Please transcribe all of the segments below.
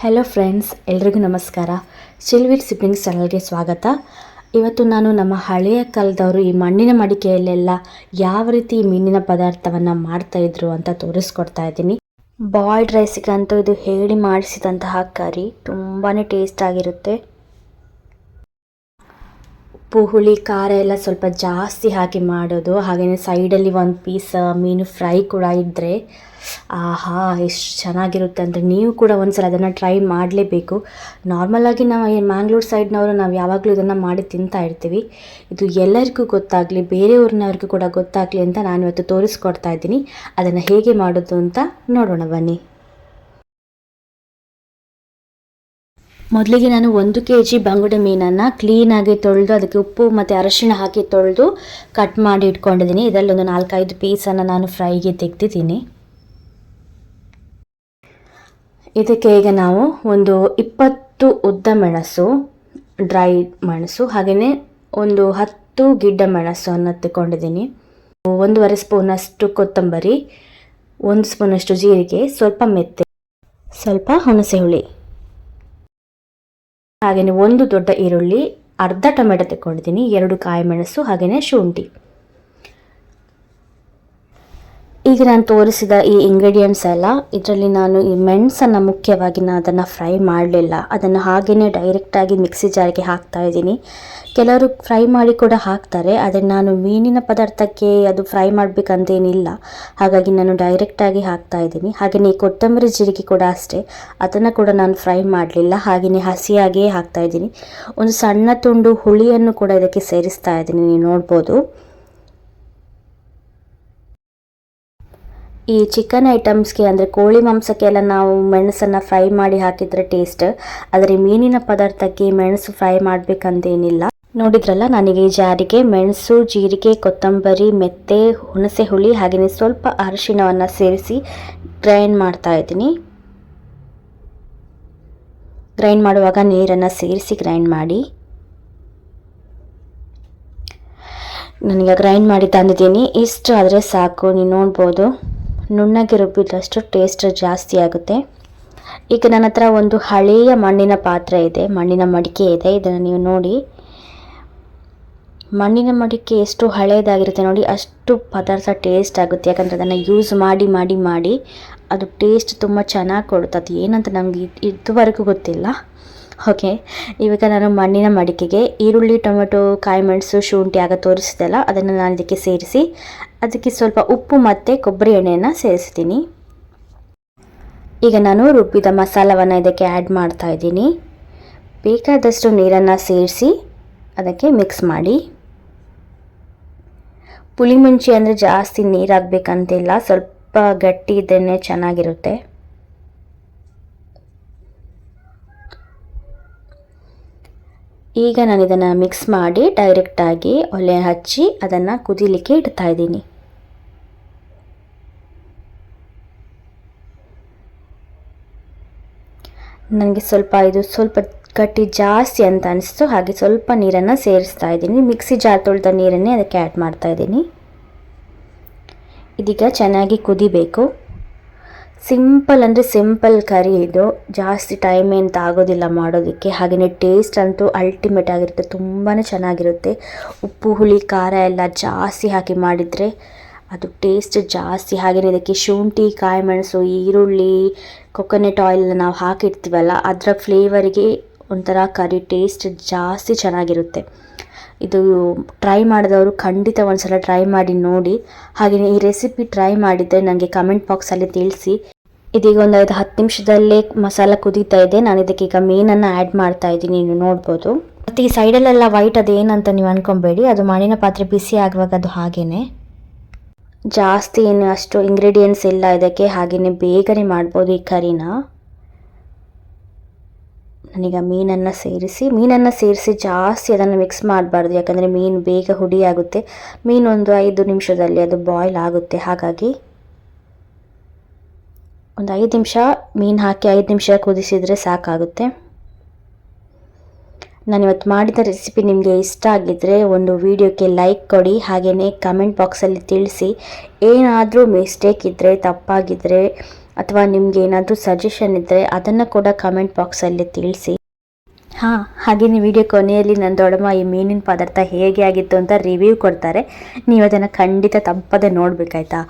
Hello friends ಎಲ್ರಿಗೂ ನಮಸ್ಕಾರ. ಸಿಲ್ವಿಟ್ siblings ಚಾನಲ್ಗೆ ಸ್ವಾಗತ. ಇವತ್ತು ನಾನು ನಮ್ಮ ಹಳೆಯ ಕಾಲದವರು ಈ ಮಣ್ಣಿನ ಮಡಿಕೆಯಲ್ಲೆಲ್ಲ ಯಾವ ರೀತಿ ಮೀನಿನ ಪದಾರ್ಥವನ್ನು ಮಾಡ್ತಾಯಿದ್ರು ಅಂತ ತೋರಿಸ್ಕೊಡ್ತಾ ಇದ್ದೀನಿ. ಬಾಯ್ಡ್ ರೈಸ್ಗಂತೂ ಇದು ಹೇಳಿ ಮಾಡಿಸಿದಂತಹ ಕರಿ ತುಂಬಾ ಟೇಸ್ಟ್ ಆಗಿರುತ್ತೆ. ಉಪ್ಪು, ಹುಳಿ, ಖಾರ ಎಲ್ಲ ಸ್ವಲ್ಪ ಜಾಸ್ತಿ ಹಾಕಿ ಮಾಡೋದು. ಹಾಗೆಯೇ ಸೈಡಲ್ಲಿ ಒಂದು ಪೀಸ್ ಮೀನು ಫ್ರೈ ಕೂಡ ಇದ್ದರೆ ಆಹಾ, ಎಷ್ಟು ಚೆನ್ನಾಗಿರುತ್ತೆ ಅಂದರೆ ನೀವು ಕೂಡ ಒಂದ್ಸಲ ಅದನ್ನು ಟ್ರೈ ಮಾಡಲೇಬೇಕು. ನಾರ್ಮಲಾಗಿ ನಾವು ಈ ಮ್ಯಾಂಗ್ಳೂರ್ ಸೈಡ್ನವರು ನಾವು ಯಾವಾಗಲೂ ಇದನ್ನು ಮಾಡಿ ತಿಂತಾ ಇರ್ತೀವಿ. ಇದು ಎಲ್ಲರಿಗೂ ಗೊತ್ತಾಗಲಿ ಬೇರೆಯವ್ರನ್ನವ್ರಿಗೂ ಕೂಡ ಗೊತ್ತಾಗಲಿ ಅಂತ ನಾನು ಇವತ್ತು ತೋರಿಸ್ಕೊಡ್ತಾ ಇದ್ದೀನಿ. ಅದನ್ನು ಹೇಗೆ ಮಾಡೋದು ಅಂತ ನೋಡೋಣ ಬನ್ನಿ. ಮೊದಲಿಗೆ ನಾನು ಒಂದು ಕೆ ಜಿ ಬಂಗುಡೆ ಮೀನನ್ನು ಕ್ಲೀನಾಗಿ ತೊಳೆದು ಅದಕ್ಕೆ ಉಪ್ಪು ಮತ್ತು ಅರಶಿಣ ಹಾಕಿ ತೊಳೆದು ಕಟ್ ಮಾಡಿ ಇಟ್ಕೊಂಡಿದ್ದೀನಿ. ಇದರಲ್ಲಿ ಒಂದು ನಾಲ್ಕೈದು ಪೀಸನ್ನು ನಾನು ಫ್ರೈಗೆ ತೆಗ್ದಿದ್ದೀನಿ. ಇದಕ್ಕೆ ಈಗ ನಾವು ಒಂದು ಇಪ್ಪತ್ತು ಉದ್ದ ಮೆಣಸು ಡ್ರೈ ಮೆಣಸು ಹಾಗೆಯೇ ಒಂದು ಹತ್ತು ಗಿಡ್ಡ ಮೆಣಸನ್ನು ತಗೊಂಡಿದ್ದೀನಿ ಒಂದೂವರೆ ಸ್ಪೂನಷ್ಟು ಕೊತ್ತಂಬರಿ, ಒಂದು ಸ್ಪೂನಷ್ಟು ಜೀರಿಗೆ, ಸ್ವಲ್ಪ ಮೆತ್ತೆ, ಸ್ವಲ್ಪ ಹುಣಸೆ ಹುಳಿ. ಹಾಗೆಯೇ ಒಂದು ದೊಡ್ಡ ಈರುಳ್ಳಿ ಅರ್ಧ ಟೊಮೆಟೊ ತಗೊಂಡಿದ್ದೀನಿ ಎರಡು ಕಾಯಿ ಮೆಣಸು ಹಾಗೆಯೇ ಶುಂಠಿ. ಈಗ ನಾನು ತೋರಿಸಿದ ಈ ಇಂಗ್ರೀಡಿಯೆಂಟ್ಸ್ ಎಲ್ಲ, ಇದರಲ್ಲಿ ನಾನು ಈ ಮೆಣಸನ್ನು ಮುಖ್ಯವಾಗಿ ನಾನು ಅದನ್ನು ಫ್ರೈ ಮಾಡಲಿಲ್ಲ. ಅದನ್ನು ಹಾಗೆಯೇ ಡೈರೆಕ್ಟಾಗಿ ಮಿಕ್ಸಿ ಜಾರಿಗೆ ಹಾಕ್ತಾ ಇದ್ದೀನಿ. ಕೆಲವರು ಫ್ರೈ ಮಾಡಿ ಕೂಡ ಹಾಕ್ತಾರೆ, ಆದರೆ ನಾನು ಮೀನಿನ ಪದಾರ್ಥಕ್ಕೆ ಅದು ಫ್ರೈ ಮಾಡಬೇಕಂತೇನಿಲ್ಲ. ಹಾಗಾಗಿ ನಾನು ಡೈರೆಕ್ಟಾಗಿ ಹಾಕ್ತಾ ಇದ್ದೀನಿ. ಹಾಗೆಯೇ ಕೊತ್ತಂಬರಿ ಜೀರಿಗೆ ಕೂಡ ಅಷ್ಟೇ, ಅದನ್ನು ಕೂಡ ನಾನು ಫ್ರೈ ಮಾಡಲಿಲ್ಲ. ಹಾಗೆಯೇ ಹಸಿಯಾಗಿಯೇ ಹಾಕ್ತಾ ಇದ್ದೀನಿ. ಒಂದು ಸಣ್ಣ ತುಂಡು ಹುಳಿಯನ್ನು ಕೂಡ ಇದಕ್ಕೆ ಸೇರಿಸ್ತಾ ಇದ್ದೀನಿ, ನೀವು ನೋಡ್ಬೋದು. ಈ ಚಿಕನ್ ಐಟಮ್ಸ್ಗೆ ಅಂದರೆ ಕೋಳಿ ಮಾಂಸಕ್ಕೆಲ್ಲ ನಾವು ಮೆಣಸನ್ನು ಫ್ರೈ ಮಾಡಿ ಹಾಕಿದರೆ ಟೇಸ್ಟ್ ಆದರೆ ಮೀನಿನ ಪದಾರ್ಥಕ್ಕೆ ಮೆಣಸು ಫ್ರೈ ಮಾಡಬೇಕಂತೇನಿಲ್ಲ. ನೋಡಿದ್ರಲ್ಲ, ನನಗೆ ಜಾರಿಗೆ ಮೆಣಸು, ಜೀರಿಗೆ, ಕೊತ್ತಂಬರಿ, ಮೆತ್ತೆ, ಹುಣಸೆ ಹುಳಿ ಹಾಗೆಯೇ ಸ್ವಲ್ಪ ಅರಿಶಿಣವನ್ನು ಸೇರಿಸಿ ಗ್ರೈಂಡ್ ಮಾಡ್ತಾ ಇದ್ದೀನಿ. ಗ್ರೈಂಡ್ ಮಾಡುವಾಗ ನೀರನ್ನು ಸೇರಿಸಿ ಗ್ರೈಂಡ್ ಮಾಡಿ. ನನಗೆ ಗ್ರೈಂಡ್ ಮಾಡಿ ತಂದಿದ್ದೀನಿ. ಇಷ್ಟು ಆದರೆ ಸಾಕು ನೀವು ನೋಡ್ಬೋದು. ನುಣ್ಣಗೆ ಟೇಸ್ಟ್ ಜಾಸ್ತಿ ಆಗುತ್ತೆ. ಈಗ ನನ್ನ ಹತ್ರ ಒಂದು ಹಳೆಯ ಮಣ್ಣಿನ ಪಾತ್ರೆ ಇದೆ. ಮಣ್ಣಿನ ಮಡಿಕೆ ಇದೆ. ಇದನ್ನು ನೀವು ನೋಡಿ. ಮಣ್ಣಿನ ಮಡಿಕೆ ಎಷ್ಟು ಹಳೆಯದಾಗಿರುತ್ತೆ ನೋಡಿ. ಅಷ್ಟು ಪದಾರ್ಥ ಟೇಸ್ಟ್ ಆಗುತ್ತೆ. ಯಾಕಂದರೆ ಅದನ್ನು ಯೂಸ್ ಮಾಡಿ ಮಾಡಿ ಮಾಡಿ ಅದು ಟೇಸ್ಟ್ ತುಂಬ ಚೆನ್ನಾಗಿ ಕೊಡುತ್ತೆ. ಅದು ಏನಂತ ನಮಗೆ ಇದುವರೆಗೂ ಗೊತ್ತಿಲ್ಲ. ಓಕೆ ಇವಾಗ ನಾನು ಮಣ್ಣಿನ ಮಡಿಕೆಗೆ ಈರುಳ್ಳಿ, ಟೊಮೆಟೊ, ಕಾಯಿ ಮೆಣಸು, ಶುಂಠಿ ಆಗ ತೋರಿಸಿದೆಲ್ಲ ಅದನ್ನು ನಾನು ಇದಕ್ಕೆ ಸೇರಿಸಿ, ಅದಕ್ಕೆ ಸ್ವಲ್ಪ ಉಪ್ಪು ಮತ್ತು ಕೊಬ್ಬರಿ ಎಣ್ಣೆಯನ್ನು ಸೇರಿಸ್ತೀನಿ. ಈಗ ನಾನು ರುಬ್ಬಿದ ಮಸಾಲವನ್ನು ಇದಕ್ಕೆ ಆ್ಯಡ್ ಮಾಡ್ತಾ ಇದ್ದೀನಿ. ಬೇಕಾದಷ್ಟು ನೀರನ್ನು ಸೇರಿಸಿ ಅದಕ್ಕೆ ಮಿಕ್ಸ್ ಮಾಡಿ. ಪುಳಿಮುಂಚಿ ಅಂದರೆ ಜಾಸ್ತಿ ನೀರಾಗಬೇಕಂತಿಲ್ಲ, ಸ್ವಲ್ಪ ಗಟ್ಟಿ ಇದ್ದೇನೆ ಚೆನ್ನಾಗಿರುತ್ತೆ. ಈಗ ನಾನು ಇದನ್ನು ಮಿಕ್ಸ್ ಮಾಡಿ ಡೈರೆಕ್ಟಾಗಿ ಒಲೆ ಹಚ್ಚಿ ಅದನ್ನು ಕುದಿಲಿಕ್ಕೆ ಇಡ್ತಾ ಇದ್ದೀನಿ. ನನಗೆ ಸ್ವಲ್ಪ ಇದು ಸ್ವಲ್ಪ ಗಟ್ಟಿ ಜಾಸ್ತಿ ಅಂತ ಅನಿಸ್ತು. ಹಾಗೆ ಸ್ವಲ್ಪ ನೀರನ್ನು ಸೇರಿಸ್ತಾ ಇದ್ದೀನಿ. ಮಿಕ್ಸಿ ಜಾರ್ ತೊಳೆದ ನೀರನ್ನೇ ಅದಕ್ಕೆ ಆ್ಯಡ್ ಮಾಡ್ತಾ ಇದ್ದೀನಿ. ಇದೀಗ ಚೆನ್ನಾಗಿ ಕುದಿಬೇಕು. ಸಿಂಪಲ್ ಅಂದರೆ ಸಿಂಪಲ್ ಕರಿ ಇದು. ಜಾಸ್ತಿ ಟೈಮ್ ಏನು ಆಗೋದಿಲ್ಲ ಮಾಡೋದಕ್ಕೆ. ಹಾಗೆಯೇ ಟೇಸ್ಟ್ ಅಂತೂ ಅಲ್ಟಿಮೇಟ್ ಆಗಿರುತ್ತೆ. ತುಂಬಾ ಚೆನ್ನಾಗಿರುತ್ತೆ. ಉಪ್ಪು, ಹುಳಿ, ಖಾರ ಎಲ್ಲ ಜಾಸ್ತಿ ಹಾಕಿ ಮಾಡಿದರೆ ಅದು ಟೇಸ್ಟ್ ಜಾಸ್ತಿ. ಹಾಗೆಯೇ ಇದಕ್ಕೆ ಶುಂಠಿ ಕಾಯಿ ಮೆಣಸು ಈರುಳ್ಳಿ ಕೊಕೊನೆಟ್ ಆಯಿಲ್ ನಾವು ಹಾಕಿರ್ತೀವಲ್ಲ, ಅದರ ಫ್ಲೇವರಿಗೆ ಒಂಥರ ಕರಿ ಟೇಸ್ಟ್ ಜಾಸ್ತಿ ಚೆನ್ನಾಗಿರುತ್ತೆ. ಇದು ಟ್ರೈ ಮಾಡಿದವರು ಖಂಡಿತ ಒಂದ್ಸಲ ಟ್ರೈ ಮಾಡಿ ನೋಡಿ. ಹಾಗೆಯೇ ಈ ರೆಸಿಪಿ ಟ್ರೈ ಮಾಡಿದ್ದೆ ನನಗೆ ಕಮೆಂಟ್ ಬಾಕ್ಸಲ್ಲಿ ತಿಳಿಸಿ. ಇದೀಗ ಒಂದು ಐದು ಹತ್ತು ನಿಮಿಷದಲ್ಲೇ ಮಸಾಲ ಕುದೀತಾ ಇದೆ. ನಾನು ಇದಕ್ಕೆ ಈಗ ಮೀನನ್ನು ಆ್ಯಡ್ ಮಾಡ್ತಾ ಇದ್ದೀನಿ. ನೀವು ನೋಡ್ಬೋದು. ಮತ್ತು ಈ ಸೈಡಲ್ಲೆಲ್ಲ ವೈಟ್ ಅದೇನಂತ ನೀವು ಅನ್ಕೊಬೇಡಿ. ಅದು ಮಣ್ಣಿನ ಪಾತ್ರೆ ಬಿಸಿ ಆಗುವಾಗ ಅದು ಹಾಗೇನೆ. ಜಾಸ್ತಿ ಏನು ಅಷ್ಟು ಇಂಗ್ರೀಡಿಯೆಂಟ್ಸ್ ಇಲ್ಲ ಇದಕ್ಕೆ. ಹಾಗೆಯೇ ಬೇಗನೆ ಮಾಡ್ಬೋದು ಈ ಕರಿನ. ನಾನೀಗ ಮೀನನ್ನು ಸೇರಿಸಿ ಮೀನನ್ನು ಸೇರಿಸಿ ಜಾಸ್ತಿ ಅದನ್ನು ಮಿಕ್ಸ್ ಮಾಡಬಾರ್ದು. ಯಾಕಂದರೆ ಮೀನು ಬೇಗ ಹುಡಿ ಆಗುತ್ತೆ ಮೀನು ಒಂದು ಐದು ನಿಮಿಷದಲ್ಲಿ ಅದು ಬಾಯ್ಲ್ ಆಗುತ್ತೆ. ಹಾಗಾಗಿ ಒಂದು ಐದು ನಿಮಿಷ ಮೀನು ಹಾಕಿ ಐದು ನಿಮಿಷ ಕುದಿಸಿದರೆ ಸಾಕಾಗುತ್ತೆ. ನಾನಿವತ್ತು ಮಾಡಿದ ರೆಸಿಪಿ ನಿಮಗೆ ಇಷ್ಟ ಆಗಿದ್ದರೆ ಒಂದು ವಿಡಿಯೋಕ್ಕೆ ಲೈಕ್ ಕೊಡಿ, ಹಾಗೆಯೇ ಕಮೆಂಟ್ ಬಾಕ್ಸಲ್ಲಿ ತಿಳಿಸಿ. ಏನಾದರೂ ಮಿಸ್ಟೇಕ್ ಇದ್ದರೆ ತಪ್ಪಾಗಿದ್ದರೆ ಅಥವಾ ನಿಮಗೆ ಏನಾದರೂ ಸಜೆಷನ್ ಇದ್ದರೆ ಅದನ್ನು ಕೂಡ ಕಮೆಂಟ್ ಬಾಕ್ಸಲ್ಲಿ ತಿಳಿಸಿ. ಹಾಂ, ಹಾಗೆಯೇ ವಿಡಿಯೋ ಕೊನೆಯಲ್ಲಿ ನನ್ನ ದೊಡಮ್ಮ ಈ ಮೀನಿನ ಪದಾರ್ಥ ಹೇಗೆ ಆಗಿತ್ತು ಅಂತ ರಿವ್ಯೂ ಕೊಡ್ತಾರೆ. ನೀವು ಅದನ್ನು ಖಂಡಿತ ತಪ್ಪದೆ ನೋಡಬೇಕಾಯ್ತಾ?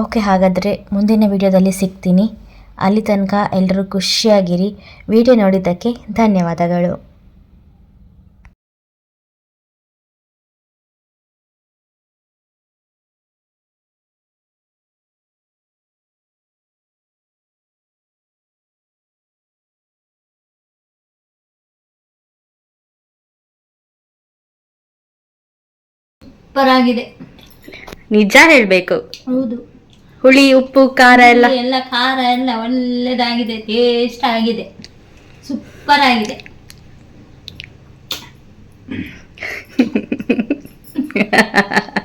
ಓಕೆ, ಹಾಗಾದರೆ ಮುಂದಿನ ವಿಡಿಯೋದಲ್ಲಿ ಸಿಗ್ತೀನಿ. ಅಲ್ಲಿ ತನಕ ಎಲ್ಲರೂ ಖುಷಿಯಾಗಿರಿ. ವಿಡಿಯೋ ನೋಡಿದ್ದಕ್ಕೆ ಧನ್ಯವಾದಗಳು. ಪರಾಗಿದೆ ನಿಜ ಹೇಳಬೇಕು. ಹೌದು. ಹುಳಿ ಉಪ್ಪು ಖಾರ ಎಲ್ಲ. ಎಲ್ಲ ಖಾರ ಎಲ್ಲ ಒಳ್ಳೆದಾಗಿದೆ ಟೇಸ್ಟ್ ಆಗಿದೆ. ಸೂಪರ್ ಆಗಿದೆ.